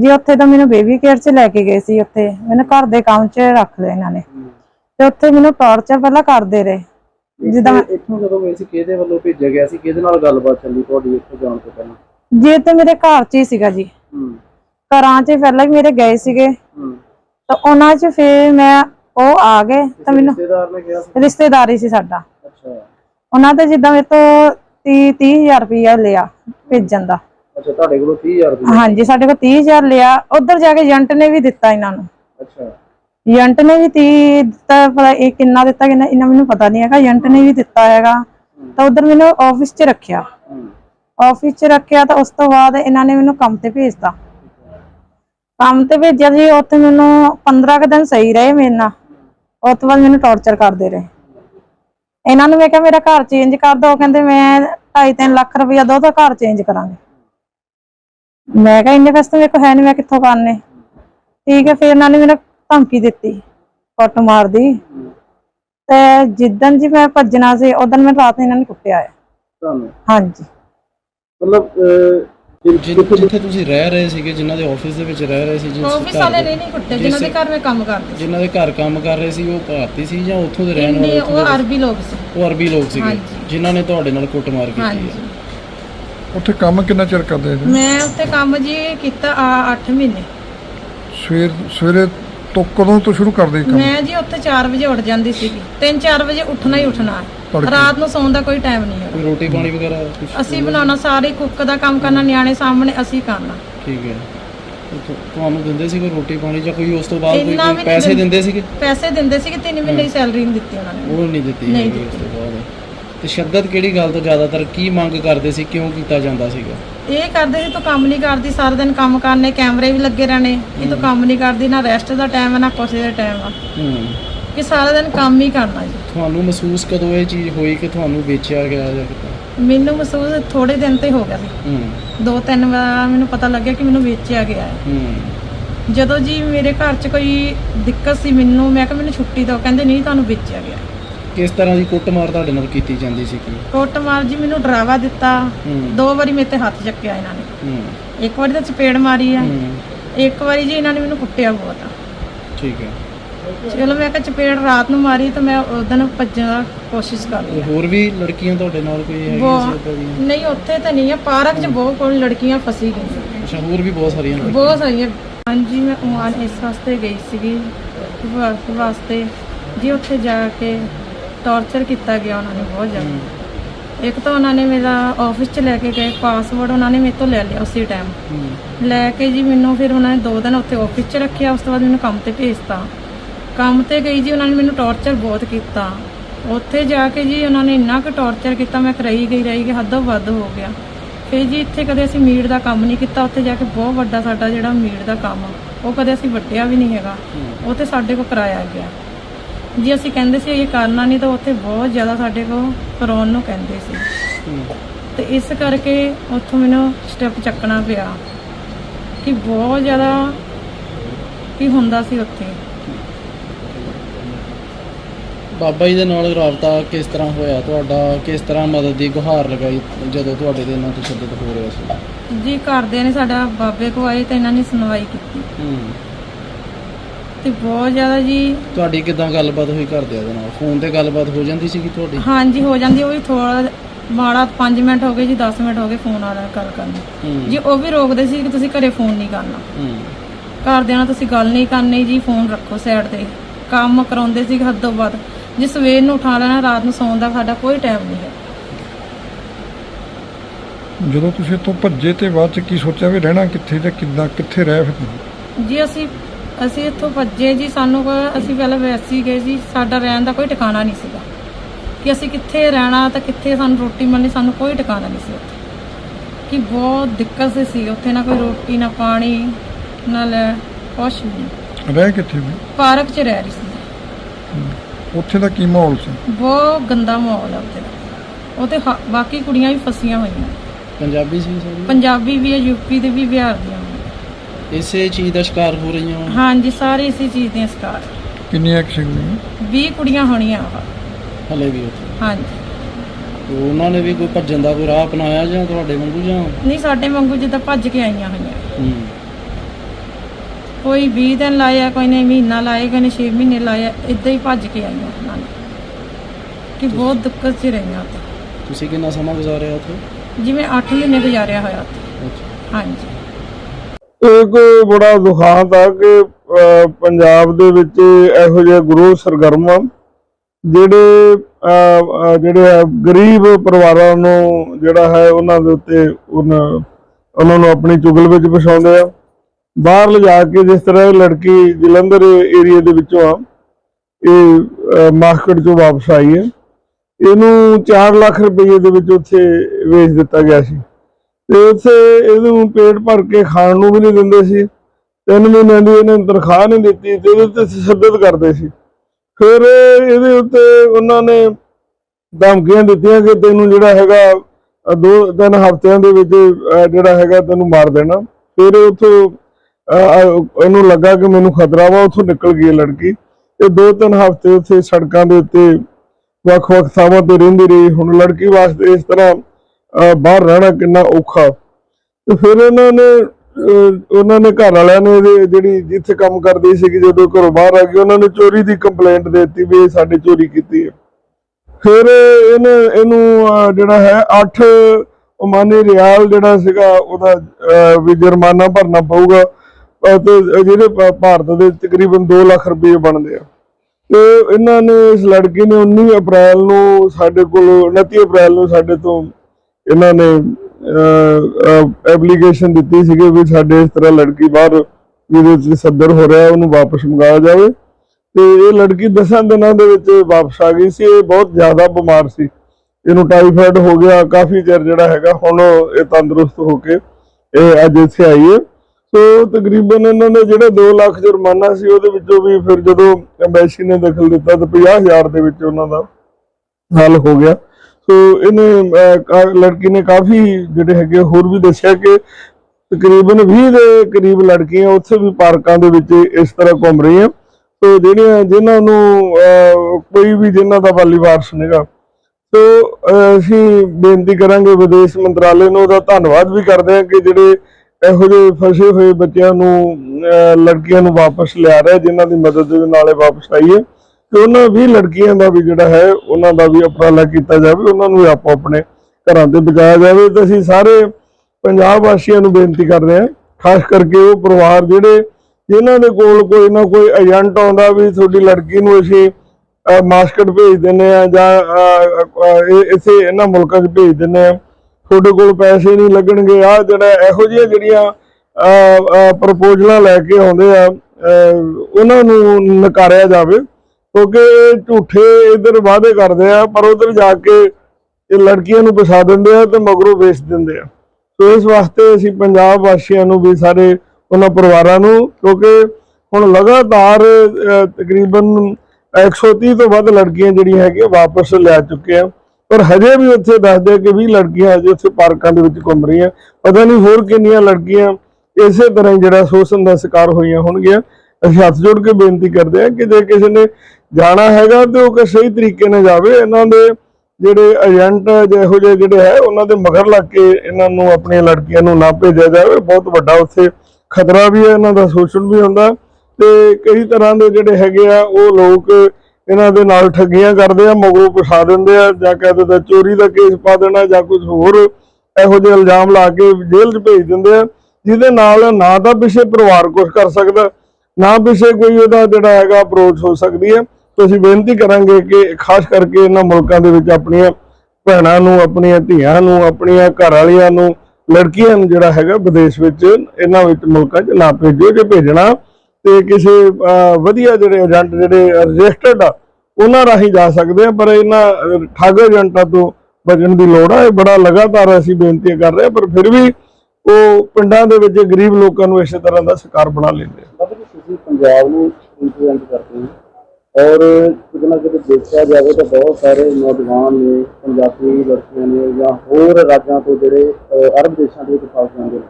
ਜੀ ਉੱਥੇ ਤਾਂ ਮੈਨੂੰ ਬੇਬੀ ਕੇਅਰ 'ਚ ਲੈ ਕੇ ਗਏ ਸੀ ਉੱਥੇ। ਮੈਨੂੰ ਘਰ ਦੇ ਕੰਮ 'ਚ ਰੱਖ ਲਿਆ ਇਹਨਾਂ ਨੇ। ਤੇ ਉੱਥੇ ਮੈਨੂੰ ਟੌਰਚਰ ਪਹਿਲਾਂ ਕਰਦੇ ਰਹੇ। ਜਿੱਦਾਂ ਮੈਂ-
ਇੱਥੇ- ਇੱਥੋਂ ਕਦੋਂ ਗਏ ਸੀ ਕਿਹਦੇ ਵੱਲੋਂ ਭੇਜਿਆ ਗਿਆ ਸੀ? ਕਿਹਦੇ ਨਾਲ ਗੱਲਬਾਤ ਚੱਲੀ ਤੁਹਾਡੀ ਇੱਥੋਂ ਜਾਣ ਤੋਂ ਪਹਿਲਾਂ?
ਜੇ ਤੇ ਮੇਰੇ ਘਰ 'ਚ ਹੀ ਸੀਗਾ ਜੀ।
ਹੂੰ।
ਘਰਾਂ 'ਚ ਪਹਿਲਾਂ ਹੀ ਮੇਰੇ ਗਏ ਸੀਗੇ। ਤਾਂ ਉਹਨਾਂ 'ਚ ਫਿਰ ਮੈਂ ਉਹ ਆ ਗਏ ਤਾਂ ਮੈਨੂੰ
ਰਿਸ਼ਤੇਦਾਰ ਨੇ ਕਿਹਾ ਸੀ?
ਰਿਸ਼ਤੇਦਾਰੀ ਸੀ ਸਾਡਾ।
ਅੱਛਾ।
ਉਹਨਾਂ ਤੇ ਜਿੱਦਾਂ ਮੇਰੇ ਤੋਂ 30 30000 ਰੁਪਇਆ ਲਿਆ ਭੇਜਣ ਦਾ।
ਅੱਛਾ ਤੁਹਾਡੇ ਕੋਲੋਂ 30000 ਦੀ
ਹਾਂਜੀ ਸਾਡੇ ਕੋਲ 30000 ਲਿਆ। ਉਧਰ ਜਾ ਕੇ ਏਜੰਟ ਨੇ ਵੀ ਦਿੱਤਾ ਇਹਨਾਂ ਨੂੰ।
ਅੱਛਾ।
ਏਜੰਟ ਨੇ ਵੀ 30 ਦਿੱਤਾ ਪਤਾ ਇਹ ਕਿੰਨਾ ਦਿੱਤਾ ਕਿੰਨਾ ਇਹਨਾਂ ਮੈਨੂੰ ਪਤਾ ਨਹੀਂ ਹੈਗਾ। ਏਜੰਟ ਨੇ ਵੀ ਦਿੱਤਾ ਹੈਗਾ। ਤਾਂ ਉਧਰ ਮੈਨੂੰ ਆਫਿਸ 'ਚ ਰੱਖਿਆ। ਆਫਿਸ 'ਚ ਰੱਖਿਆ ਤਾਂ ਉਸ ਤੋਂ ਬਾਅਦ ਇਹਨਾਂ ਨੇ ਮੈਨੂੰ ਕੰਮ ਤੇ ਭੇਜਤਾ। ਕੰਮ ਤੇ ਭੇਜਿਆ ਜੀ ਉੱਥੇ ਮੈਨੂੰ 15 ਕੁ ਦਿਨ ਸਹੀ ਰਹੇ ਮੇਰੇ ਨਾਲ। ਉਸ ਤੋਂ ਬਾਅਦ ਮੈਨੂੰ ਟੌਰਚਰ ਕਰਦੇ ਰਹੇ। ਇਹਨਾਂ ਨੂੰ ਮੈਂ ਕਿਹਾ ਮੇਰਾ ਘਰ ਚੇਂਜ ਕਰ ਦਿਓ। ਕਹਿੰਦੇ ਮੈਂ 2.5 ਲੱਖ ਰੁਪਇਆ ਦੋ ਤਾਂ ਘਰ ਚੇਂਜ ਕਰਾਂਗੇ। ਮੈਂ ਕਿਹਾ ਇੰਨੇ ਪੈਸੇ ਮੇਰੇ ਕੋਲ ਹੈ ਨਹੀਂ ਮੈਂ ਕਿੱਥੋਂ ਕਰਨੇ? ਠੀਕ ਹੈ ਫਿਰ ਇਹਨਾਂ ਨੇ ਮੈਨੂੰ ਧਮਕੀ ਦਿੱਤੀ ਕੁੱਟ ਮਾਰਦੀ
ਤੇ ਜਿੱਦਣ ਜੀ ਮੈਂ ਭੱਜਣਾ ਸੀ ਉਦੋਂ ਮੈਂ ਰਾਤ ਨੂੰ ਇਹਨਾਂ ਨੇ ਕੁੱਟਿਆ ਹੈ
ਤੁਹਾਨੂੰ?
ਹਾਂਜੀ।
ਮਤਲਬ ਜਿ-
ਜਿੱਥੇ ਤੁਸੀਂ ਰਹਿ ਰਹੇ ਸੀਗੇ ਜਿਨ੍ਹਾਂ ਦੇ ਆਫਿਸ ਦੇ ਵਿੱਚ ਰਹਿ ਰਹੇ ਸੀ ਜਿਸ
ਆਫਿਸ
ਘਰ
ਵਾਲੇ
ਦੇ-
ਨੇ ਨਹੀਂ ਕੁੱਟੇ ਜਿਨ੍ਹਾਂ ਦੇ ਘਰ ਮੈਂ ਕੰਮ ਕਰਦੀ
ਜਿਨ੍ਹਾਂ ਦੇ ਘਰ ਕੰਮ ਕਰ ਰਹੇ ਸੀ ਉਹ ਭਾਰਤੀ ਸੀ ਜਾਂ ਉੱਥੋਂ ਦੇ
ਸੀ
ਰਹਿਣ ਵਾਲੇ
ਨਹੀਂ
ਉੱਥੋਂ
ਉਹ
ਦੇ-
ਅਰਬੀ ਲੋਕ ਸੀ।
ਉਹ ਅਰਬੀ ਲੋਕ ਸੀਗੇ
ਹਾਂਜੀ।
ਜਿਨ੍ਹਾਂ ਨੇ ਤੁਹਾਡੇ ਨਾਲ ਕੁੱਟਮਾਰ ਕੀਤੀ
ਹਾਂਜੀ।
ਹੈ।
ਉੱਥੇ ਕੰਮ ਕਿੰਨਾ ਚਿਰ ਕਰਦੇ ਜੀ
ਮੈਂ ਉੱਥੇ ਕੰਮ ਜੀ ਕੀਤਾ 8 ਮਹੀਨੇ।
ਸਵੇਰ ਸਵੇਰੇ ਤੋਂ ਕਦੋਂ ਤੋਂ ਸ਼ੁਰੂ ਕਰਦੇ ਕੰਮ?
ਮੈਂ ਜੀ ਉੱਥੇ 4 ਵਜੇ ਉੱਠ ਜਾਂਦੀ ਸੀਗੀ। 3-4 ਵਜੇ ਉੱਠਣਾ ਹੀ ਉੱਠਣਾ।
ਤੜਕੇ।
ਰਾਤ ਨੂੰ ਸੌਣ ਦਾ ਕੋਈ ਟਾਈਮ ਨਹੀਂ ਹੈ
ਕੋਈ ਰੋਟੀ ਪਾਣੀ ਵਗੈਰਾ ਕੁਝ
ਅਸੀਂ ਬਣਾਉਣਾ ਸਾਰੇ ਕੁੱਕ ਦਾ ਕੰਮ ਕਰਨਾ ਨਿਆਣੇ ਸਾਹਮਣੇ ਅਸੀਂ ਕਰਨਾ।
ਠੀਕ ਹੈ। ਤੇ ਤੁ- ਤੁਹਾਨੂੰ ਦਿੰਦੇ ਸੀ ਕੋਈ ਰੋਟੀ ਪਾਣੀ ਜਾਂ ਕੋਈ ਉਸ ਤੋਂ ਬਾਅਦ ਕੋਈ
ਇੰਨਾ ਵੀ
ਕੋਈ
ਨਹੀਂ
ਪੈਸੇ
ਦਿੰਦੇ।
ਦਿੰਦੇ ਸੀਗੇ?
ਪੈਸੇ ਦਿੰਦੇ ਸੀਗੇ 3 ਮਹੀਨੇ ਦੀ ਸੈਲਰੀ ਨਹੀਂ ਦਿੱਤੀ ਉਹਨਾਂ ਨੇ।
ਉਹ ਨਹੀਂ ਦਿੱਤੀ
ਨਹੀਂ
ਹੈਗੀ ਉਸ ਤੋਂ ਬਾਅਦ। ਤੇ ਸ਼ੱਦਤ ਕਿਹੜੀ ਗੱਲ ਤੋਂ ਜ਼ਿਆਦਾਤਰ? ਕੀ ਮੰਗ ਕਰਦੇ ਸੀ? ਕਿਉਂ ਕੀਤਾ ਜਾਂਦਾ ਸੀਗਾ?
ਇਹ ਕਰਦੇ ਸੀ ਤੂੰ ਕੰਮ ਨਹੀਂ ਕਰਦੀ ਸਾਰਾ ਦਿਨ ਕੰਮ ਕਰਨੇ ਕੈਮਰੇ ਵੀ ਲੱਗੇ ਰਹਿਣੇ ਕਿ ਤੂੰ ਕੰਮ ਨਹੀਂ ਕਰਦੀ ਨਾ ਰੈਸਟ ਦਾ ਟਾਈਮ ਹੈ ਨਾ ਕਿਸੇ ਦਾ ਟਾਈਮ ਆ।
ਹੂੰ।
ਕਿ ਸਾਰਾ ਦਿਨ ਕੰਮ ਹੀ ਕਰਨਾ ਜੀ
ਤੁਹਾਨੂੰ ਮਹਿਸੂਸ ਕਦੋਂ ਇਹ ਚੀਜ਼ ਹੋਈ ਕਿ ਤੁਹਾਨੂੰ ਵੇਚਿਆ ਗਿਆ ਜਾਂ ਕਿੱਦਾਂ?
ਮੈਨੂੰ ਮਹਿਸੂਸ ਥੋੜੇ ਦਿਨ ਤੇ ਹੋ ਗਿਆ ਸੀ।
ਹੂੰ।
ਦੋ ਤਿੰਨ ਵਾਰ ਮੈਨੂੰ ਪਤਾ ਲੱਗਿਆ ਕਿ ਮੈਨੂੰ ਵੇਚਿਆ ਗਿਆ ਹੈ।
ਹੂੰ।
ਜਦੋਂ ਜੀ ਮੇਰੇ ਘਰ 'ਚ ਕੋਈ ਦਿੱਕਤ ਸੀ ਮੈਨੂੰ ਮੈਂ ਕਿਹਾ ਮੈਨੂੰ ਛੁੱਟੀ ਦਿਓ ਕਹਿੰਦੇ ਨਹੀਂ ਤੁਹਾਨੂੰ ਵੇਚਿਆ ਗਿਆ।
ਕਿਸ ਤਰ੍ਹਾਂ ਦੀ ਕੁੱਟਮਾਰ ਤੁਹਾਡੇ ਨਾਲ ਕੀਤੀ ਜਾਂਦੀ ਸੀ ਕੀ?
ਕੁੱਟਮਾਰ ਜੀ ਮੈਨੂੰ ਡਰਾਵਾ ਦਿੱਤਾ।
ਹੂੰ।
ਦੋ ਵਾਰੀ ਮੇਰੇ ਤੇ ਹੱਥ ਚੱਕਿਆ ਇਹਨਾਂ ਨੇ।
ਹੂੰ।
ਇੱਕ ਵਾਰੀ ਤਾਂ ਚਪੇੜ ਮਾਰੀ ਆ।
ਹੂੰ।
ਇੱਕ ਵਾਰੀ ਜੀ ਇਹਨਾਂ ਨੇ ਮੈਨੂੰ ਕੁੱਟਿਆ ਬਹੁਤ। ਆ
ਠੀਕ ਹੈ।
ਚਲੋ ਮੈਂ ਕਿਹਾ ਚਪੇੜ ਰਾਤ ਨੂੰ ਮਾਰੀ ਤਾਂ ਮੈਂ ਉਦੋਂ ਭੱਜਣ ਦਾ ਕੋਸ਼ਿਸ਼ ਕਰ ਲਈ
ਹੋਰ ਵੀ ਲੜਕੀਆਂ ਤੁਹਾਡੇ ਨਾਲ ਕੋਈ ਦੀਆਂ?
ਨਹੀਂ ਉੱਥੇ ਤਾਂ ਨਹੀਂ ਆ ਪਾਰਕ 'ਚ ਬਹੁਤ ਕੋਲ ਲੜਕੀਆਂ ਫਸੀ ਗਈਆਂ।
ਅੱਛਾ ਹੋਰ ਵੀ ਬਹੁਤ ਸਾਰੀਆਂ
ਬਹੁਤ ਸਾਰੀਆਂ। ਹਾਂਜੀ ਮੈਂ ਉਮਾਨ ਇਸ ਵਾਸਤੇ ਗਈ ਸੀਗੀ ਵਾਸਤੇ। ਜੀ ਉੱਥੇ ਜਾ ਕੇ ਟੌਰਚਰ ਕੀਤਾ ਗਿਆ ਉਹਨਾਂ ਨੇ ਬਹੁਤ ਜ਼ਿਆਦਾ। ਇੱਕ ਤਾਂ ਉਹਨਾਂ ਨੇ ਮੇਰਾ ਆਫਿਸ 'ਚ ਲੈ ਕੇ ਗਏ ਪਾਸਵਰਡ ਉਹਨਾਂ ਨੇ ਮੇਰੇ ਤੋਂ ਲੈ ਲਿਆ ਉਸੇ ਟਾਈਮ
ਹੂੰ।
ਲੈ ਕੇ ਜੀ ਮੈਨੂੰ ਫਿਰ ਉਹਨਾਂ ਨੇ ਦੋ ਦਿਨ ਉੱਥੇ ਆਫਿਸ 'ਚ ਰੱਖਿਆ ਉਸ ਤੋਂ ਬਾਅਦ ਮੈਨੂੰ ਕੰਮ ਤੇ ਭੇਜਤਾ। ਕੰਮ ਤੇ ਗਈ ਜੀ ਉਹਨਾਂ ਨੇ ਮੈਨੂੰ ਟੌਰਚਰ ਬਹੁਤ ਕੀਤਾ। ਉੱਥੇ ਜਾ ਕੇ ਜੀ ਉਹਨਾਂ ਨੇ ਇੰਨਾ ਕੁ ਟੌਰਚਰ ਕੀਤਾ ਮੈਂ ਕਰਾਈ ਗਈ ਰਹੀ ਗਈ ਹੱਦੋਂ ਵੱਧ ਹੋ ਗਿਆ। ਫਿਰ ਜੀ ਇੱਥੇ ਕਦੇ ਅਸੀਂ ਮੀਟ ਦਾ ਕੰਮ ਨਹੀਂ ਕੀਤਾ ਉੱਥੇ ਜਾ ਕੇ ਬਹੁਤ ਵੱਡਾ ਸਾਡਾ ਜਿਹੜਾ ਮੀਟ ਦਾ ਕੰਮ ਉਹ ਕਦੇ ਅਸੀਂ ਵੱਟਿਆ ਵੀ ਨਹੀਂ ਹੈਗਾ। ਉਹ ਤੇ ਸਾਡੇ ਕੋਲ ਕਰਾਇਆ ਗਿਆ। ਜੀ ਅਸੀਂ ਕਹਿੰਦੇ ਸੀ ਇਹ ਕਰਨਾ ਨਹੀਂ ਤਾਂ ਉੱਥੇ ਬਹੁਤ ਜ਼ਿਆਦਾ ਸਾਡੇ ਕੋਲ ਕਰਾਉਣ ਨੂੰ ਕਹਿੰਦੇ ਸੀ। ਤੇ ਇਸ ਕਰਕੇ ਉੱਥੋਂ ਮੈਨੂੰ ਸਟੈਪ ਚੱਕਣਾ ਪਿਆ। ਕਿ ਬਹੁਤ ਜ਼ਿਆਦਾ ਕੀ ਹੁੰਦਾ ਸੀ ਉੱਥੇ।
ਬਾਬਾ ਜੀ ਦੇ ਨਾਲ ਰਾਬਤਾ ਕਿਸ ਤਰ੍ਹਾਂ ਹੋਇਆ? ਤੁਹਾਡਾ ਕਿਸ ਤਰ੍ਹਾਂ ਮਦਦ ਦੀ ਗੁਹਾਰ ਲਗਾਈ ਜਦੋਂ ਤੁਹਾਡੇ ਦੇ ਨਾਲ ਤਸ਼ੱਦਦ ਹੋ ਰਿਹਾ ਸੀ?
ਜੀ ਘਰਦਿਆਂ ਨੇ ਸਾਡਾ ਬਾਬੇ ਕੋ ਆਏ ਤੇ ਇਹਨਾਂ ਨੇ ਸੁਣਵਾਈ ਕੀਤੀ। ਤੇ ਬਹੁਤ ਜ਼ਿਆਦਾ ਜੀ
ਤੁਹਾਡੀ ਕਿਦਾਂ ਗੱਲਬਾਤ ਹੋਈ ਘਰਦਿਆਂ ਦੇ ਨਾਲ? ਫੋਨ ਤੇ ਗੱਲਬਾਤ ਹੋ ਜਾਂਦੀ ਸੀਗੀ ਤੁਹਾਡੀ?
ਹਾਂਜੀ ਹੋ ਜਾਂਦੀ ਉਹ ਵੀ ਥੋੜਾ ਮਾੜਾ 5 ਮਿੰਟ ਹੋ ਗਏ ਜੀ 10 ਮਿੰਟ ਹੋ ਗਏ ਫੋਨ ਵਾਲਾ ਗੱਲ ਕਰਨੀ ਜੀ ਉਹ ਵੀ ਰੋਕਦੇ ਸੀ ਕਿ ਤੁਸੀਂ ਘਰੇ ਫੋਨ ਨਹੀਂ ਕਰਨਾ।
ਹੂੰ।
ਘਰਦਿਆਂ ਨਾਲ ਤੁਸੀਂ ਗੱਲ ਨਹੀਂ ਕਰਨੀ ਜੀ ਫੋਨ ਰੱਖੋ ਸਾਈਡ ਤੇ। ਕੰਮ ਕਰਾਉਂਦੇ ਸੀ ਹੱਦੋਂ ਵੱਧ। ਜੇ ਸਵੇਰ ਨੂੰ ਉਠਾ ਲੈਣਾ ਰਾਤ ਨੂੰ ਸੌਣ ਦਾ ਸਾਡਾ ਕੋਈ ਟਾਈਮ ਨਹੀਂ ਹੈ।
ਜਦੋਂ ਤੁਸੀਂ ਇੱਥੋਂ ਭੱਜੇ ਤੇ ਬਾਅਦ ਚ ਕੀ ਸੋਚਿਆ ਵੀ ਰਹਿਣਾ ਕਿੱਥੇ ਤੇ ਕਿੱਦਾਂ ਕਿੱਥੇ ਰਹਿ ਫਿਰ ਤੁਸੀਂ?
ਜੀ ਅਸੀਂ ਅਸੀਂ ਇੱਥੋਂ ਭੱਜੇ ਜੀ ਸਾਨੂੰ ਕੋਈ ਅਸੀਂ ਪਹਿਲਾਂ ਵੈਸੀ ਗਏ ਜੀ ਸਾਡਾ ਰਹਿਣ ਦਾ ਕੋਈ ਟਿਕਾਣਾ ਨਹੀਂ ਸੀਗਾ। ਕਿ ਅਸੀਂ ਕਿੱਥੇ ਰਹਿਣਾ ਤਾਂ ਕਿੱਥੇ ਸਾਨੂੰ ਰੋਟੀ ਮਿਲਣੀ ਸਾਨੂੰ ਕੋਈ ਟਿਕਾਣਾ ਨਹੀਂ ਸੀ ਉੱਥੇ। ਕਿ ਬਹੁਤ ਦਿੱਕਤ ਸੀ ਉੱਥੇ ਨਾ ਕੋਈ ਰੋਟੀ ਨਾ ਪਾਣੀ ਨਾ ਲੈ ਕੁਛ ਨਹੀਂ।
ਰਹਿ ਕਿੱਥੇ ਵੀ
ਪਾਰਕ 'ਚ ਰਹਿ ਰਹੀ ਸੀ।
ਉੱਥੇ ਦਾ ਕੀ ਮਾਹੌਲ ਸੀ?
ਬਹੁਤ ਗੰਦਾ ਮਾਹੌਲ ਹੈ ਉੱਥੇ ਦਾ। ਉਹ ਤੇ ਹ- ਬਾਕੀ ਕੁੜੀਆਂ ਵੀ ਫਸੀਆਂ ਹੋਈਆਂ।
ਪੰਜਾਬੀ ਸੀ ਸਾਰੀ?
ਪੰਜਾਬੀ ਵੀ ਹੈ ਯੂਪੀ ਦੇ ਵੀ ਬਿਹਾਰ ਦੀਆਂ। ਵੀ।
ਇਸੇ ਚੀਜ਼ ਦਾ ਸ਼ਿਕਾਰ ਹੋ ਰਹੀਆਂ ਵਾਂ।
ਹਾਂਜੀ ਸਾਰੇ ਇਸੇ ਚੀਜ਼ ਦੀਆਂ ਸਕਾਰ।
ਕਿੰਨੀਆਂ ਕੁ ਸੀਗੀਆਂ
20 ਕੁੜੀਆਂ ਹੋਣੀਆਂ ਵਾ।
ਹਲੇ ਵੀ ਉੱਥੇ?
ਹਾਂਜੀ।
ਤੇ ਉਹਨਾਂ ਨੇ ਵੀ ਕੋਈ ਭੱਜਣ ਦਾ ਕੋਈ ਰਾਹ ਅਪਣਾਇਆ ਜਾਂ ਤੁਹਾਡੇ ਵਾਂਗੂ ਜਾਂ?
ਨਹੀਂ ਸਾਡੇ ਵਾਂਗੂ ਜਿੱਦਾਂ ਭੱਜ ਕੇ ਆਈਆਂ ਹੋਈਆਂ।
ਹੂੰ।
ਕੋਈ 20 ਦਿਨ ਲਾਇਆ ਕੋਈ ਨੇ ਮਹੀਨਾ ਲਾਇਆ ਕੋਈ ਨੇ 6 ਮਹੀਨੇ ਲਾਇਆ ਇਦਾਂ ਹੀ ਭੱਜ ਕੇ ਆਈਆਂ ਉਹਨਾਂ ਨੇ ਕਿ ਬਹੁਤ ਦਿੱਕਤ 'ਚ ਰਹੀਆਂ ਉੱਥੇ।
ਤੁਸੀਂ ਕਿੰਨਾ ਸਮਾਂ ਗੁਜ਼ਾਰਿਆ ਉੱਥੇ?
ਜਿਵੇਂ 8 ਮਹੀਨੇ ਗੁਜ਼ਾਰਿਆ ਹੋਇਆ ਉੱਥੇ। ਹਾਂਜੀ।
ਇਹ ਕੋਈ ਬੜਾ ਦੁਖਾਂਤ ਆ ਕਿ ਪੰਜਾਬ ਦੇ ਵਿੱਚ ਇਹੋ ਜਿਹੇ ਗੁਰੂ ਸਰਗਰਮ ਜਿਹੜੇ ਜਿਹੜੇ ਗਰੀਬ ਪਰਿਵਾਰਾਂ ਨੂੰ ਜਿਹੜਾ ਹੈ ਉਹਨਾਂ ਦੇ ਉੱਤੇ ਉਹਨਾਂ ਉਹਨਾਂ ਨੂੰ ਆਪਣੀ ਚੁਗਲ ਵਿੱਚ ਫਸਾਉਂਦੇ ਆ। ਬਾਹਰ ਲਿਜਾ ਕੇ ਜਿਸ ਤਰ੍ਹਾਂ ਇਹ ਲੜਕੀ ਜਲੰਧਰ ਏਰੀਆ ਦੇ ਵਿੱਚੋਂ ਆ, ਇਹ ਮਾਰਕੀਟ ਚੋਂ ਵਾਪਸ ਆਈ ਹੈ। ਇਹਨੂੰ 4 ਲੱਖ ਰੁਪਏ ਦੇ ਵਿੱਚ ਉੱਥੇ ਵੇਚ ਦਿੱਤਾ ਗਿਆ ਸੀ। ਤੇ ਉੱਥੇ ਇਹਨੂੰ ਪੇਟ ਭਰ ਕੇ ਖਾਣ ਨੂੰ ਵੀ ਨਹੀਂ ਦਿੰਦੇ ਸੀ। ਤਿੰਨ ਮਹੀਨਿਆਂ ਦੀ ਇਹਨੇ ਤਨਖਾਹ ਨਹੀਂ ਦਿੱਤੀ ਤੇ ਇਹਦੇ ਉੱਤੇ ਤਸ਼ੱਦਦ ਕਰਦੇ ਸੀ। ਫਿਰ ਇਹਦੇ ਉੱਤੇ ਉਹਨਾਂ ਨੇ ਧਮਕੀਆਂ ਦਿੱਤੀਆਂ ਕਿ ਤੈਨੂੰ ਜਿਹੜਾ ਹੈਗਾ ਦੋ, ਤਿੰਨ ਹਫ਼ਤਿਆਂ ਦੇ ਵਿੱਚ ਜਿਹੜਾ ਹੈਗਾ ਤੈਨੂੰ ਮਾਰ ਦੇਣਾ। ਫਿਰ ਉੱਥੋਂ ਇਹਨੂੰ ਲੱਗਾ ਕਿ ਮੈਨੂੰ ਖਤਰਾ ਵਾ, ਉੱਥੋਂ ਨਿਕਲ ਗਈ ਲੜਕੀ। ਤੇ ਦੋ ਤਿੰਨ ਹਫ਼ਤੇ ਉੱਥੇ ਸੜਕਾਂ ਦੇ ਉੱਤੇ ਵੱਖ-ਵੱਖ ਥਾਵਾਂ ਤੇ ਰਹਿੰਦੀ ਰਹੀ। ਹੁਣ ਲੜਕੀ ਵਾਸਤੇ ਇਸ ਤਰ੍ਹਾਂ ਬਾਹਰ ਰਹਿਣਾ ਕਿੰਨਾ ਔਖਾ। ਤੇ ਫਿਰ ਇਹਨਾਂ ਨੇ ਉਹਨਾਂ ਨੇ ਘਰ ਵਾਲਿਆਂ ਨੇ ਇਹਦੇ ਜਿਹੜੀ ਜਿੱਥੇ ਕੰਮ ਕਰਦੀ ਸੀ ਜਦੋਂ ਘਰੋਂ ਬਾਹਰ ਆ ਗਈ, ਉਹਨਾਂ ਨੇ ਚੋਰੀ ਦੀ ਕੰਪਲੇਂਟ ਦੇ ਦਿੱਤੀ ਵੀ ਇਹ ਸਾਡੇ ਚੋਰੀ ਕੀਤੀ ਹੈ। ਫਿਰ ਇਹਨੇ ਇਹਨੂੰ ਜਿਹੜਾ ਹੈ 8 ਓਮਾਨੀ ਰਿਆਲ ਜਿਹੜਾ ਸੀਗਾ, ਉਹਦਾ ਵੀ ਜੁਰਮਾਨਾ ਭਰਨਾ ਪਊਗਾ। ਜਿਹੜੇ ਭਾਰਤ ਦੇ ਤਕਰੀਬਨ 2 ਲੱਖ ਰੁਪਏ ਬਣਦੇ ਆ। ਤੇ ਇਹਨਾਂ ਨੇ, ਇਸ ਲੜਕੀ ਨੇ 19 ਅਪ੍ਰੈਲ ਨੂੰ ਸਾਡੇ ਕੋਲ 29 ਅਪ੍ਰੈਲ ਨੂੰ ਸਾਡੇ ਤੋਂ ਇਹਨਾਂ ਨੇ ਐਪਲੀਕੇਸ਼ਨ ਦਿੱਤੀ ਸੀਗੀ ਵੀ ਸਾਡੇ ਇਸ ਤਰ੍ਹਾਂ ਲੜਕੀ ਬਾਹਰ ਜਿਹਦੇ ਵਿੱਚ ਸੱਦਰ ਹੋ ਰਿਹਾ, ਉਹਨੂੰ ਵਾਪਸ ਮੰਗਾਇਆ ਜਾਵੇ। ਤੇ ਇਹ ਲੜਕੀ 10 ਦਿਨਾਂ ਦੇ ਵਿੱਚ ਵਾਪਸ ਆ ਗਈ ਸੀ। ਇਹ ਬਹੁਤ ਜ਼ਿਆਦਾ ਬਿਮਾਰ ਸੀ। ਇਹਨੂੰ ਟਾਈਫਾਇਡ ਹੋ ਗਿਆ। ਕਾਫੀ ਚਿਰ ਜਿਹੜਾ ਹੈਗਾ ਹੁਣ ਇਹ ਤੰਦਰੁਸਤ ਹੋ ਕੇ ਇਹ ਅੱਜ ਇੱਥੇ ਆਈ ਹੈ। ਸੋ ਤਕਰੀਬਨ ਇਹਨਾਂ ਨੇ ਜਿਹੜਾ 2 ਲੱਖ ਜੁਰਮਾਨਾ ਸੀ ਉਹਦੇ ਵਿੱਚੋਂ ਵੀ ਫਿਰ ਜਦੋਂ ਐਮਬੈਸੀ ਨੇ ਦਖਲ ਦਿੱਤਾ ਤਾਂ 50000 ਦੇ ਵਿੱਚ ਉਹਨਾਂ ਦਾ ਹੱਲ ਹੋ ਗਿਆ। ਸੋ ਇਹਨੇ ਲੜਕੀ ਨੇ ਕਾਫੀ ਜਿਹੜੇ ਹੈਗੇ ਹੋਰ ਵੀ ਦੱਸਿਆ ਕਿ ਤਕਰੀਬਨ 20 ਦੇ ਕਰੀਬ ਲੜਕੀਆਂ ਉੱਥੇ ਵੀ ਪਾਰਕਾਂ ਦੇ ਵਿੱਚ ਇਸ ਤਰ੍ਹਾਂ ਘੁੰਮ ਰਹੀਆਂ। ਸੋ ਜਿਹੜੀਆਂ ਜਿਨ੍ਹਾਂ ਨੂੰ ਅਹ, ਕੋਈ ਵੀ ਜਿਨ੍ਹਾਂ ਦਾ ਵਾਲੀ ਵਾਰਸ ਨਹੀਂਗਾ ਸੋ ਅਸੀਂ ਬੇਨਤੀ ਕਰਾਂਗੇ ਵਿਦੇਸ਼ ਮੰਤਰਾਲੇ ਨੂੰ ਉਹਦਾ ਧੰਨਵਾਦ ਵੀ ਕਰਦੇ ਹਾਂ ਕਿ ਜਿਹੜੇ ਇਹੋ ਜਿਹੇ ਫਸੇ ਹੋਏ ਬੱਚਿਆਂ ਨੂੰ ਲੜਕੀਆਂ ਨੂੰ ਵਾਪਸ ਲਿਆ ਰਿਹਾ ਜਿਨ੍ਹਾਂ ਦੀ ਮਦਦ ਦੇ ਨਾਲ ਵਾਪਸ ਆਈ ਹੈ ਤੇ ਉਹਨਾਂ ਵੀ ਲੜਕੀਆਂ ਦਾ ਵੀ ਜਿਹੜਾ ਹੈ ਉਹਨਾਂ ਦਾ ਵੀ ਉਪਰਾਲਾ ਕੀਤਾ ਜਾਵੇ ਉਹਨਾਂ ਨੂੰ ਵੀ ਆਪੋ ਆਪਣੇ ਘਰਾਂ ਤੇ ਬਚਾਇਆ ਜਾਵੇ। ਤੇ ਅਸੀਂ ਸਾਰੇ ਪੰਜਾਬ ਵਾਸੀਆਂ ਨੂੰ ਬੇਨਤੀ ਕਰਦੇ ਹਾਂ ਖਾਸ ਕਰਕੇ ਉਹ ਪਰਿਵਾਰ ਜਿਹੜੇ ਜਿਨ੍ਹਾਂ ਦੇ ਕੋਲ ਕੋਈ ਨਾ ਕੋਈ ਏਜੰਟ ਆਉਂਦਾ ਵੀ ਤੁਹਾਡੀ ਲੜਕੀ ਨੂੰ ਅਸੀਂ ਮਾਸਕਟ ਭੇਜ ਦਿੰਨੇ ਆ ਜਾਂ ਅਹ, ਇਹ- ਇੱਥੇ ਇਹਨਾਂ ਮੁਲਕਾਂ 'ਚ ਭੇਜ ਦਿੰਨੇ ਆ ਤੁਹਾਡੇ ਕੋਲ ਪੈਸੇ ਨਹੀਂ ਲੱਗਣਗੇ। ਆ ਜਿਹੜਾ ਇਹੋ ਜਿਹੀਆਂ ਜਿਹੜੀਆਂ ਪ੍ਰਪੋਜ਼ਲਾਂ ਲੈ ਕੇ ਆਉਂਦੇ ਆ ਉਹਨਾਂ ਨੂੰ ਨਕਾਰਿਆ ਜਾਵੇ ਕਿਉਂਕਿ ਝੂਠੇ ਇਧਰ ਵਾਅਦੇ ਕਰਦੇ ਆ ਪਰ ਉਧਰ ਜਾ ਕੇ ਇਹ ਲੜਕੀਆਂ ਨੂੰ ਫਸਾ ਦਿੰਦੇ ਆ ਤੇ ਮਗਰੋਂ ਵੇਚ ਦਿੰਦੇ ਆ। ਸੋ ਇਸ ਵਾਸਤੇ ਅਸੀਂ ਪੰਜਾਬ ਵਾਸੀਆਂ ਨੂੰ ਵੀ ਸਾਰੇ ਉਹਨਾਂ ਪਰਿਵਾਰਾਂ ਨੂੰ ਕਿਉਂਕਿ ਹੁਣ ਲਗਾਤਾਰ ਅਹ, ਤਕਰੀਬਨ 130 ਤੋਂ ਵੱਧ ਲੜਕੀਆਂ ਜਿਹੜੀਆਂ ਹੈਗੀਆਂ ਵਾਪਸ ਲੈ ਚੁੱਕੇ ਆ। ਪਰ ਹਜੇ ਵੀ ਉੱਥੇ ਦੱਸਦੇ ਕਿ 20 ਲੜਕੀਆਂ ਹਜੇ ਉੱਥੇ ਪਾਰਕਾਂ ਦੇ ਵਿੱਚ ਘੁੰਮ ਰਹੀਆਂ। ਪਤਾ ਨਹੀਂ ਹੋਰ ਕਿੰਨੀਆਂ ਲੜਕੀਆਂ ਇਸੇ ਤਰ੍ਹਾਂ ਹੀ ਜਿਹੜਾ ਸ਼ੋਸ਼ਣ ਦਾ ਸ਼ਿਕਾਰ ਹੋਈਆਂ ਹੋਣਗੀਆਂ। ਅਸੀਂ ਹੱਥ ਜੋੜ ਕੇ ਬੇਨਤੀ ਕਰਦੇ ਹਾਂ ਕਿ ਜੇ ਕਿਸੇ ਨੇ ਜਾਣਾ ਹੈਗਾ ਤੇ ਉਹ ਕਿ ਸਹੀ ਤਰੀਕੇ ਨਾਲ ਜਾਵੇ। ਇਹਨਾਂ ਦੇ ਜਿਹੜੇ ਏਜੰਟ ਜਿਹੋ ਜਿਹੇ ਜਿਹੜੇ ਹੈ, ਉਹਨਾਂ ਦੇ ਮਗਰ ਲੱਗ ਕੇ ਇਹਨਾਂ ਨੂੰ ਆਪਣੀਆਂ ਲੜਕੀਆਂ ਨੂੰ ਨਾ ਭੇਜਿਆ ਜਾਵੇ। ਬਹੁਤ ਵੱਡਾ ਉੱਥੇ ਖਤਰਾ ਵੀ ਹੈ, ਇਹਨਾਂ ਦਾ ਸ਼ੋਸ਼ਣ ਵੀ ਹੁੰਦਾ। ਤੇ ਕਈ ਤਰ੍ਹਾਂ ਦੇ ਜਿਹੜੇ ਹੈਗੇ ਆ, ਉਹ ਲੋਕ ਇਹਨਾਂ ਦੇ ਨਾਲ ਠੱਗੀਆਂ ਕਰਦੇ ਆ, ਮਗਰੋਂ ਪਛਾ ਦਿੰਦੇ ਆ, ਜਾਂ ਕਹਿੰਦੇ ਤਾਂ ਚੋਰੀ ਦਾ ਕੇਸ ਪਾ ਦੇਣਾ ਜਾਂ ਕੁਝ ਹੋਰ ਇਹੋ ਜਿਹੇ ਇਲਜ਼ਾਮ ਲਾ ਕੇ ਜੇਲ੍ਹ 'ਚ ਭੇਜ ਦਿੰਦੇ ਆ, ਜਿਹਦੇ ਨਾਲ ਨਾ ਤਾਂ ਪਿੱਛੇ ਪਰਿਵਾਰ ਕੁਝ ਕਰ ਸਕਦਾ, ਨਾ ਪਿੱਛੇ ਕੋਈ ਉਹਦਾ ਜਿਹੜਾ ਹੈਗਾ ਅਪਰੋਚ ਹੋ ਸਕਦੀ ਹੈ। ਤੇ ਅਸੀਂ ਬੇਨਤੀ ਕਰਾਂਗੇ ਕਿ ਖਾਸ ਕਰਕੇ ਇਹਨਾਂ ਮੁਲਕਾਂ ਦੇ ਵਿੱਚ ਆਪਣੀਆਂ ਭੈਣਾਂ ਨੂੰ, ਆਪਣੀਆਂ ਧੀਆਂ ਨੂੰ, ਆਪਣੀਆਂ ਘਰ ਵਾਲੀਆਂ ਨੂੰ, ਲੜਕੀਆਂ ਨੂੰ ਜਿਹੜਾ ਹੈਗਾ ਵਿਦੇਸ਼ ਵਿੱਚ ਇਹਨਾਂ ਵਿੱਚ ਮੁਲਕਾਂ 'ਚ ਨਾ ਭੇਜੋ, ਜੇ ਭੇਜਣਾ ਤੇ ਕਿਸੇ ਵਧੀਆ ਜਿਹੜੇ ਏਜੰਟ ਜਿਹੜੇ ਰਜਿਸਟਰਡ ਆ ਉਹਨਾਂ ਰਾਹੀਂ ਜਾ ਸਕਦੇ ਆ ਪਰ ਇਹਨਾਂ ਅਹ, ਠੱਗ ਏਜੰਟਾਂ ਤੋਂ ਬਚਣ ਦੀ ਲੋੜ ਆ। ਇਹ ਬੜਾ ਲਗਾਤਾਰ ਅਸੀਂ ਬੇਨਤੀ ਕਰ ਰਹੇ ਆ ਪਰ ਫਿਰ ਵੀ ਉਹ ਪਿੰਡਾਂ ਦੇ ਵਿੱਚ ਗਰੀਬ ਲੋਕਾਂ ਨੂੰ ਇਸੇ ਤਰ੍ਹਾਂ ਦਾ ਸ਼ਿਕਾਰ ਬਣਾ ਲੈਂਦੇ ਆ।
ਮਤਲਬ ਤੁਸੀਂ ਪੰਜਾਬ ਨੂੰ ਰਿਪਰੈਜ਼ੈਂਟ ਕਰਦੇ ਹੋ ਔਰ ਕਿਤੇ ਨਾ ਕਿਤੇ ਦੇਖਿਆ ਜਾਵੇ ਤਾਂ ਬਹੁਤ ਸਾਰੇ ਨੌਜਵਾਨ ਨੇ ਪੰਜਾਬੀ ਲੜਕੀਆਂ ਨੇ ਜਾਂ ਹੋਰ ਰਾਜਾਂ ਤੋਂ ਜਿਹੜੇ ਅਰਬ ਦੇਸ਼ਾਂ ਦੇ ਵਿੱਚ ਫਸ ਜਾਂਦੇ ਨੇ।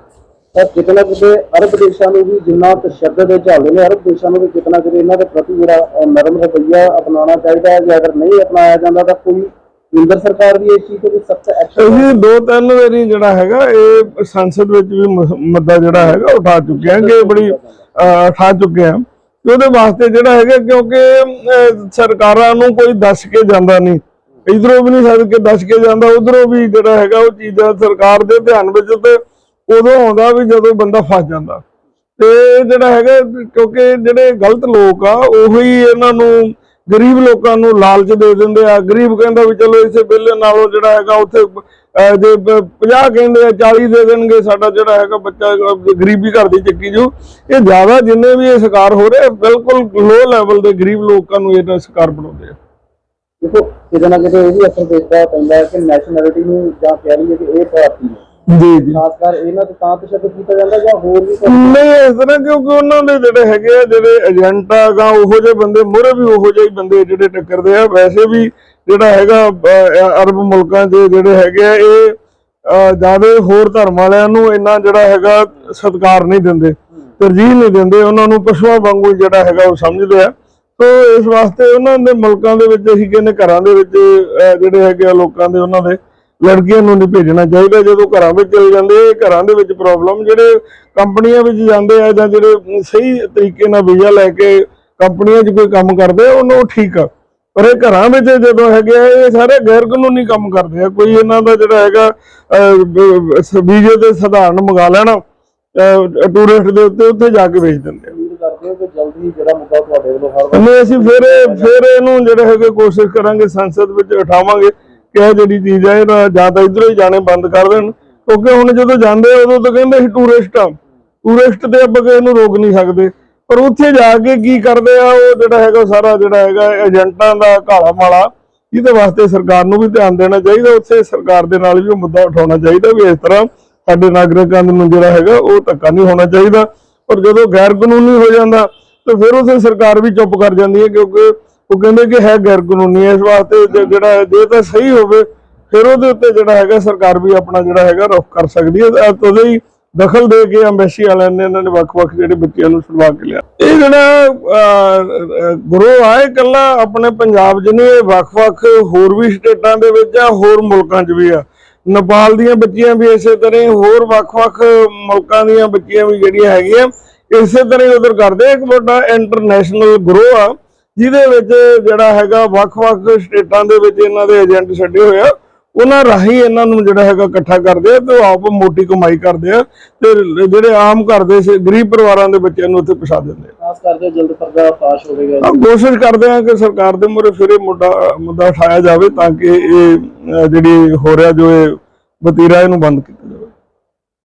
ਤਾਂ ਕਿਤੇ ਨਾ ਕਿਤੇ ਅਰਬ ਦੇਸ਼ਾਂ ਨੂੰ ਵੀ ਜਿੰਨਾ ਤਸ਼ੱਦਦ ਚੱਲਦੇ ਨੇ ਅਰਬ ਦੇਸ਼ਾਂ ਨੂੰ ਵੀ ਕਿਤੇ ਨਾ ਕਿਤੇ ਇਹਨਾਂ ਦੇ ਪ੍ਰਤੀ ਜਿਹੜਾ ਨਰਮ ਰਵੱਈਆ ਅਪਣਾਉਣਾ ਚਾਹੀਦਾ ਹੈ ਜੇ ਅਗਰ ਨਹੀਂ ਅਪਣਾਇਆ ਜਾਂਦਾ ਤਾਂ ਕੋਈ ਕੇਂਦਰ ਸਰਕਾਰ ਵੀ ਇਸ ਚੀਜ਼ ਤੇ ਵੀ ਸਖਤ ਐਕਸ਼ਨ
ਅਸੀਂ ਦੋ ਤਿੰਨ ਵਾਰੀ ਜਿਹੜਾ ਹੈਗਾ ਇਹ ਸੰਸਦ ਵਿੱਚ ਵੀ ਮੁੱਦਾ ਜਿਹੜਾ ਹੈਗਾ ਉਠਾ ਚੁੱਕੇ ਹਾਂ ਕਿ ਬੜੀ ਉਠਾ ਚੁੱਕੇ ਹਾਂ। ਤੇ ਉਹਦੇ ਵਾਸਤੇ ਜਿਹੜਾ ਹੈਗਾ ਕਿਉਂਕਿ ਸਰਕਾਰਾਂ ਨੂੰ ਕੋਈ ਦੱਸ ਕੇ ਜਾਂਦਾ ਨਹੀਂ। ਇਧਰੋਂ ਵੀ ਨਹੀਂ ਸਦ ਕੇ ਦੱਸ ਕੇ ਜਾਂਦਾ ਉਧਰੋਂ ਵੀ ਜਿਹੜਾ ਹੈਗਾ ਉਹ ਚੀਜ਼ਾਂ ਸਰਕਾਰ ਦੇ ਧਿਆਨ ਵਿੱਚ ਤੇ ਉਦੋਂ ਆਉਂਦਾ ਵੀ ਜਦੋਂ ਬੰਦਾ ਫਸ ਜਾਂਦਾ। ਤੇ ਜਿਹੜਾ ਹੈਗਾ, ਕਿਉਂਕਿ ਜਿਹੜੇ ਗਲਤ ਲੋਕ ਆ, ਉਹੀ ਇਹਨਾਂ ਨੂੰ ਗਰੀਬ ਲੋਕਾਂ ਨੂੰ ਲਾਲਚ ਦੇ ਦਿੰਦੇ ਆ। ਗਰੀਬ ਕਹਿੰਦਾ ਵੀ ਚਲੋ ਇਸੇ ਬਿੱਲ ਨਾਲੋਂ ਜਿਹੜਾ ਹੈਗਾ ਉੱਥੇ ਜੇ 50 ਕਹਿੰਦੇ ਆ 40 ਦੇ ਦੇਣਗੇ, ਸਾਡਾ ਜਿਹੜਾ ਹੈਗਾ ਬੱਚਾ ਗਰੀਬੀ ਘਰ ਦੀ ਚੱਕੀ ਜੂ। ਇਹ ਜ਼ਿਆਦਾ ਜਿੰਨੇ ਵੀ ਇਹ ਸ਼ਿਕਾਰ ਹੋ ਰਹੇ, ਬਿਲਕੁਲ ਲੋ ਲੈਵਲ ਦੇ ਗਰੀਬ ਲੋਕਾਂ ਨੂੰ ਇਹਦਾ ਸ਼ਿਕਾਰ ਬਣਾਉਂਦੇ ਆ।
ਦੇਖੋ, ਕਿਤੇ ਨਾ ਕਿਤੇ ਇਹ ਵੀ ਅਸਰ ਦੇਖਦਾ ਪੈਂਦਾ ਕਿ ਨੈਸ਼ਨੈਲਿਟੀ ਨੂੰ ਜਾਂ ਕਹਿ ਲਈਏ ਕਿ ਇਹ ਭਾਰਤੀ ਨੇ
ਜੀ ਜੀ।
ਖਾਸ ਕਰ ਇਹਨਾਂ ਤੇ ਤਾਂ ਤਸ਼ੱਦਦ ਕੀਤਾ ਜਾਂਦਾ ਜਾਂ ਹੋਰ ਵੀ ਕੋਈ?
ਨਹੀਂ ਇਸ ਤਰ੍ਹਾਂ ਕਿਉਂਕਿ ਉਹਨਾਂ ਦੇ ਜਿਹੜੇ ਹੈਗੇ ਆ ਜਿਹੜੇ ਏਜੰਟ ਆ ਗਾ ਉਹੋ ਜਿਹੇ ਬੰਦੇ ਮੋਰੇ ਵੀ ਉਹੋ ਜਿਹੇ ਬੰਦੇ ਜਿਹੜੇ ਟੱਕਰਦੇ ਆ। ਵੈਸੇ ਵੀ ਜਿਹੜਾ ਹੈਗਾ ਅਰਬ ਮੁਲਕਾਂ 'ਚ ਜਿਹੜੇ ਹੈਗੇ ਆ ਇਹ ਜ਼ਿਆਦਾ ਹੋਰ ਧਰਮ ਵਾਲਿਆਂ ਨੂੰ ਇੰਨਾ ਜਿਹੜਾ ਹੈਗਾ ਸਤਿਕਾਰ ਨਹੀਂ ਦਿੰਦੇ ਤਰਜੀਹ ਨਹੀਂ ਦਿੰਦੇ। ਉਹਨਾਂ ਨੂੰ ਪਸ਼ੂਆਂ ਵਾਂਗੂ ਜਿਹੜਾ ਹੈਗਾ ਉਹ ਸਮਝਦੇ ਆ। ਤੋ ਇਸ ਵਾਸਤੇ ਉਹਨਾਂ ਦੇ ਮੁਲਕਾਂ ਦੇ ਵਿੱਚ ਅਸੀਂ ਕਹਿੰਦੇ ਘਰਾਂ ਦੇ ਵਿੱਚ ਜਿਹੜੇ ਹੈਗੇ ਆ ਲੋਕਾਂ ਦੇ ਉਹਨਾਂ ਦੇ ਲੜਕੀਆਂ ਨੂੰ ਨਹੀਂ ਭੇਜਣਾ ਚਾਹੀਦਾ ਜਦੋਂ ਘਰਾਂ ਵਿੱਚ ਚਲੇ ਜਾਂਦੇ ਇਹ ਘਰਾਂ ਦੇ ਵਿੱਚ ਪ੍ਰੋਬਲਮ ਜਿਹੜੇ ਕੰਪਨੀਆਂ ਵਿੱਚ ਜਾਂਦੇ ਆ ਜਾਂ ਜਿਹੜੇ ਸਹੀ ਤਰੀਕੇ ਨਾਲ ਵੀਜ਼ਾ ਲੈ ਕੇ ਕੰਪਨੀਆਂ 'ਚ ਕੋਈ ਕੰਮ ਕਰਦੇ ਉਹਨੂੰ ਠੀਕ ਆ। ਪਰ ਇਹ ਘਰਾਂ ਵਿੱਚ ਜਦੋਂ ਹੈਗੇ ਆ ਇਹ ਸਾਰੇ ਗੈਰ ਕਾਨੂੰਨੀ ਕੰਮ ਕਰਦੇ ਆ। ਕੋਈ ਇਹਨਾਂ ਦਾ ਜਿਹੜਾ ਹੈਗਾ ਵੀਜ਼ੇ ਤੇ ਸਧਾਰਨ ਮੰਗਾ ਲੈਣਾ ਟੂਰਿਸਟ ਦੇ ਉੱਤੇ ਉੱਥੇ ਜਾ ਕੇ ਵੇਚ ਦਿੰਦੇ ਆ।
ਉਮੀਦ ਕਰਦੇ ਹੋ ਕਿ ਜਲਦੀ ਜਿਹੜਾ ਮੁੱਦਾ ਤੁਹਾਡੇ ਵੱਲੋਂ ਹਰ ਵਾਰ
ਨਹੀਂ ਅਸੀਂ ਫਿਰ ਫਿਰ ਇਹਨੂੰ ਜਿਹੜੇ ਹੈਗੇ ਕੋਸ਼ਿਸ਼ ਕਰਾਂਗੇ ਸੰਸਦ ਵਿੱਚ ਉਠਾਵਾਂਗੇ। ਕਿ ਇਹ ਜਿਹੜੀ ਚੀਜ਼ ਹੈ ਇਹਦਾ ਜਾਂ ਤਾਂ ਇਧਰੋਂ ਹੀ ਜਾਣੇ, ਬੰਦ ਕਰ ਦੇਣ। ਕਿਉਂਕਿ ਹੁਣ ਜਦੋਂ ਜਾਂਦੇ ਉਦੋਂ ਤਾਂ ਕਹਿੰਦੇ ਸੀ ਟੂਰਿਸਟ ਆ। ਟੂਰਿਸਟ ਤੇ ਆਪਾਂ ਕਿਸੇ ਨੂੰ ਰੋਕ ਨਹੀਂ ਸਕਦੇ। ਪਰ ਉੱਥੇ ਜਾ ਕੇ ਕੀ ਕਰਦੇ ਆ, ਉਹ ਜਿਹੜਾ ਹੈਗਾ, ਸਾਰਾ ਜਿਹੜਾ ਹੈਗਾ, ਏਜੰਟਾਂ ਦਾ ਕਾਲਾ ਮਾਲਾ, ਇਹਦੇ ਵਾਸਤੇ ਸਰਕਾਰ ਨੂੰ ਵੀ ਧਿਆਨ ਦੇਣਾ ਚਾਹੀਦਾ। ਉੱਥੇ ਸਰਕਾਰ ਦੇ ਨਾਲ ਵੀ ਉਹ ਮੁੱਦਾ ਉਠਾਉਣਾ ਚਾਹੀਦਾ ਵੀ ਇਸ ਤਰ੍ਹਾਂ ਸਾਡੇ ਨਾਗਰਿਕਾਂ ਨੂੰ ਜਿਹੜਾ ਹੈਗਾ, ਉਹ ਧੱਕਾ ਨਹੀਂ ਹੋਣਾ ਚਾਹੀਦਾ। ਔਰ ਜਦੋਂ ਗੈਰ ਕਾਨੂੰਨੀ ਹੋ ਜਾਂਦਾ, ਤਾਂ ਫਿਰ ਉਸੇ ਸਰਕਾਰ ਵੀ ਚੁੱਪ ਕਰ ਜਾਂਦੀ ਹੈ, ਕਿਉਂਕਿ ਉਹ ਕਹਿੰਦੇ ਕਿ ਹੈ ਗੈਰ ਕਾਨੂੰਨੀ ਹੈ। ਇਸ ਵਾਸਤੇ ਜੇ- ਜਿਹੜਾ ਜੇ ਤਾਂ ਸਹੀ ਹੋਵੇ, ਫਿਰ ਉਹਦੇ ਉੱਤੇ ਜਿਹੜਾ ਹੈਗਾ ਸਰਕਾਰ ਵੀ ਆਪਣਾ ਜਿਹੜਾ ਹੈਗਾ ਰੁਖ ਕਰ ਸਕਦੀ ਹੈ। ਤੇ ਹੀ ਦਖਲ ਦੇ ਕੇ ਅੰਬੈਸੀ ਵਾਲਿਆਂ ਨੇ ਇਹਨਾਂ ਨੇ ਵੱਖ-ਵੱਖ ਜਿਹੜੇ ਬੱਚਿਆਂ ਨੂੰ ਛੁਡਵਾ ਕੇ ਲਿਆ। ਇਹ ਜਿਹੜਾ ਗਰੋਹ ਆ ਇਹ ਇਕੱਲਾ ਆਪਣੇ ਪੰਜਾਬ 'ਚ ਨਹੀਂ, ਇਹ ਵੱਖ-ਵੱਖ ਹੋਰ ਵੀ ਸਟੇਟਾਂ ਦੇ ਵਿੱਚ ਆ, ਹੋਰ ਮੁਲਕਾਂ 'ਚ ਵੀ ਆ। ਨੇਪਾਲ ਦੀਆਂ ਬੱਚੀਆਂ ਵੀ ਇਸੇ ਤਰ੍ਹਾਂ ਹੀ, ਹੋਰ ਵੱਖ-ਵੱਖ ਮੁਲਕਾਂ ਦੀਆਂ ਬੱਚੀਆਂ ਵੀ ਜਿਹੜੀਆਂ ਹੈਗੀਆਂ, ਇਸੇ ਤਰ੍ਹਾਂ ਹੀ ਉਧਰ ਕਰਦੇ ਇੱਕ ਵੱਡਾ ਇੰਟਰਨੈਸ਼ਨਲ ਗਰੋਹ ਆ। ਜਿਹਦੇ ਵਿੱਚ ਜਿਹੜਾ ਹੈਗਾ ਵੱਖ-ਵੱਖ ਸਟੇਟਾਂ ਦੇ ਵਿੱਚ ਇਹਨਾਂ ਦੇ ਏਜੰਟ ਛੱਡੇ ਹੋਏ ਆ ਉਹਨਾਂ ਰਾਹੀਂ ਇਹਨਾਂ ਨੂੰ ਜਿਹੜਾ ਹੈਗਾ ਇਕੱਠਾ ਕਰਦੇ ਆ ਤੇ ਆਪ ਮੋਟੀ ਕਮਾਈ ਕਰਦੇ ਆ ਤੇ ਜਿਹੜੇ ਆਮ ਘਰ ਦੇ ਗਰੀਬ ਪਰਿਵਾਰਾਂ ਦੇ ਬੱਚਿਆਂ ਨੂੰ ਉੱਥੇ ਪਛਾ ਦਿੰਦੇ ਆ।
ਖਾਸ ਕਰਕੇ ਜਲਦ ਪਰਦਾ ਪਾਸ ਹੋਵੇਗਾ
ਕੋਸ਼ਿਸ਼ ਕਰਦੇ ਆ ਕਿ ਸਰਕਾਰ ਦੇ ਮੂਹਰੇ ਫਿਰ ਇਹ ਮੁੱਦਾ ਮੁੱਦਾ ਉਠਾਇਆ ਜਾਵੇ ਤਾਂ ਕਿ ਇਹ ਜਿਹੜੀ ਹੋ ਰਿਹਾ ਜੋ ਇਹ ਵਤੀਰਾ ਇਹਨੂੰ ਬੰਦ ਕੀਤਾ ਜਾਵੇ।